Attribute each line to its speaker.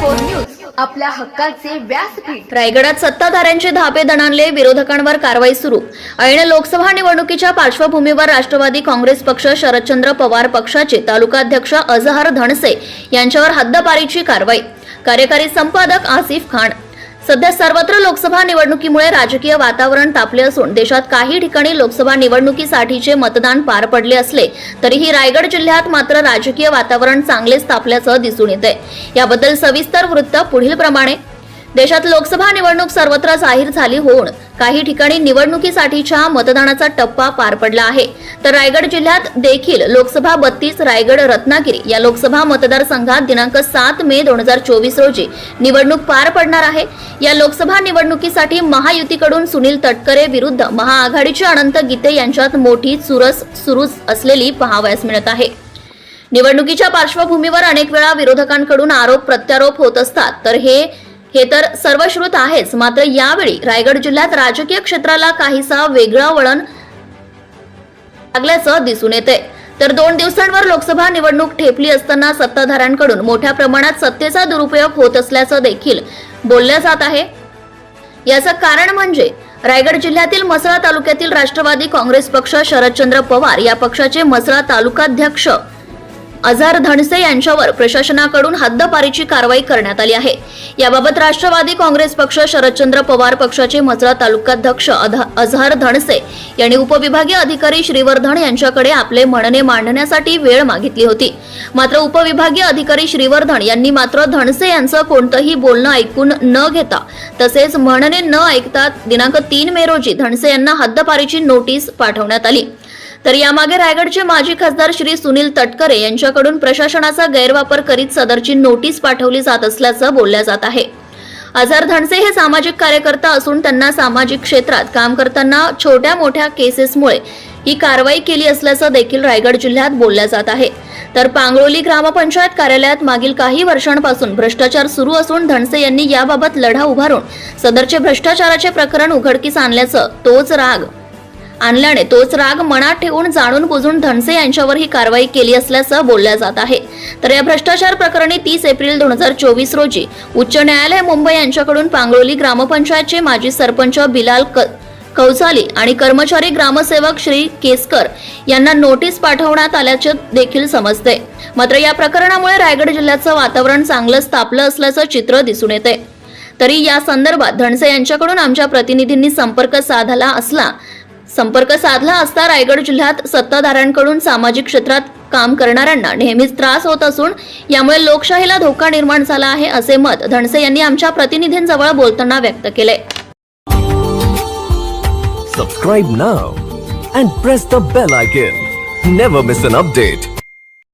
Speaker 1: Four news आपल्या हक्काचे व्यासपीठ.
Speaker 2: रायगडात सत्ताधाऱ्यांचे धाबे दणाणले विरोधकांवर कारवाई सुरू. ऐन लोकसभा निवडणुकीच्या पार्श्वभूमीवर राष्ट्रवादी काँग्रेस पक्ष शरदचंद्र पवार पक्षाचे तालुकाध्यक्ष अजहर धनसे यांच्यावर हद्दपारीची कारवाई. कार्यकारी संपादक आसिफ खान. सध्या सर्वत्र लोकसभा निवडणुकीमुळे राजकीय वातावरण तापले असून देशात काही ठिकाणी लोकसभा निवडणुकीसाठीचे मतदान पार पडले असले तरीही रायगड जिल्ह्यात मात्र राजकीय वातावरण चांगलेच तापल्याचं दिसून येते याबद्दल सविस्तर वृत्त पुढील प्रमाणे देशात लोकसभा निवडणूक सर्वत्र जाहीर झाली होऊन काही ठिकाणी निवडणुकीसाठीच्या मतदानाचा टप्पा पार पडला आहे. तर रायगड जिल्ह्यात देखील लोकसभा बत्तीस रायगड रत्नागिरी या लोकसभा मतदारसंघात दिनांक सात मे दोन हजार चोवीस रोजी निवडणूक पार पडणार आहे. या लोकसभा निवडणुकीसाठी महायुतीकडून सुनील तटकरे विरुद्ध महाआघाडीचे अनंत गीते यांच्यात मोठी चुरस सुरू असलेली पहावयास मिळत आहे. निवडणुकीच्या पार्श्वभूमीवर अनेक वेळा विरोधकांकडून आरोप प्रत्यारोप होत असतात. तर हे हे तर सर्वश्रुत आहेच. मात्र यावेळी रायगड जिल्ह्यात राजकीय क्षेत्राला काहीसा वेगळं वळण लागल्याचं दिसून येते. तर दोन दिवसांवर लोकसभा निवडणूक ठेपली असताना सत्ताधाऱ्यांकडून मोठ्या प्रमाणात सत्तेचा दुरुपयोग होत असल्याचं देखील बोलल्या जात आहे. याचं कारण म्हणजे रायगड जिल्ह्यातील मसळा तालुक्यातील राष्ट्रवादी काँग्रेस पक्ष शरदचंद्र पवार या पक्षाचे मसळा तालुकाध्यक्ष अझार धनसे यांच्यावर प्रशासनाकडून हद्दपारीची कारवाई करण्यात आली आहे. याबाबत राष्ट्रवादी काँग्रेस पक्ष शरदचंद्र पवार पक्षाचे मजरा तालुकाध्यक्ष अध- अझहर धनसे यांनी उपविभागीय अधिकारी श्रीवर्धन यांच्याकडे आपले म्हणणे मांडण्यासाठी वेळ मागितली होती. मात्र उपविभागीय अधिकारी श्रीवर्धन यांनी मात्र धनसे यांचं कोणतंही बोलणं ऐकून न घेता तसेच म्हणणे न ऐकता दिनांक तीन मे रोजी धनसे यांना हद्दपारीची नोटीस पाठवण्यात आली. तर यामागे रायगडचे माजी खासदार श्री सुनील तटकरे यांच्याकडून प्रशासनाचा गैरवापर करीत सदरची नोटीस पाठवली जात असल्याचं बोलल्या जात आहे. अझर धनसे हे सामाजिक कार्यकर्ता असून त्यांना सामाजिक क्षेत्रात काम करताना छोट्या मोठ्या केसेसमुळे ही कारवाई केली असल्याचं देखील रायगड जिल्ह्यात बोलल्या जात आहे. तर पांगरोली ग्रामपंचायत कार्यालयात मागील काही वर्षांपासून भ्रष्टाचार सुरू असून धनसे यांनी याबाबत लढा उभारून सदरचे भ्रष्टाचाराचे प्रकरण उघडकीस आणल्याचं तोच राग आणल्याने तोच राग मनात ठेवून जाणून बुजून धनसे यांच्यावर ही कारवाई केली असल्याचं बोलल्या जात आहे. तर या भ्रष्टाचार प्रकरणी तीस एप्रिल दोन हजार चोवीस रोजी उच्च न्यायालय मुंबई यांच्याकडून पांगरोली ग्रामपंचायतचे माजी सरपंच बिलाल क- कौसाली आणि कर्मचारी ग्रामसेवक श्री केसकर यांना नोटीस पाठवण्यात आल्याचे देखील समजते. मात्र या प्रकरणामुळे रायगड जिल्ह्याचं वातावरण चांगलंच तापलं असल्याचं चित्र दिसून येते. तरी या संदर्भात धनसे यांच्याकडून आमच्या प्रतिनिधींनी संपर्क साधला असला संपर्क साधला असता रायगड जिल्ह्यात सत्ताधाऱ्यांकडून सामाजिक क्षेत्रात काम करणाऱ्यांना नेहमीच त्रास होत असून यामुळे लोकशाहीला धोका निर्माण झाला आहे असे मत धनसे यांनी आमच्या प्रतिनिधींजवळ बोलताना व्यक्त केले.
Speaker 3: Subscribe now and press the bell icon never miss an update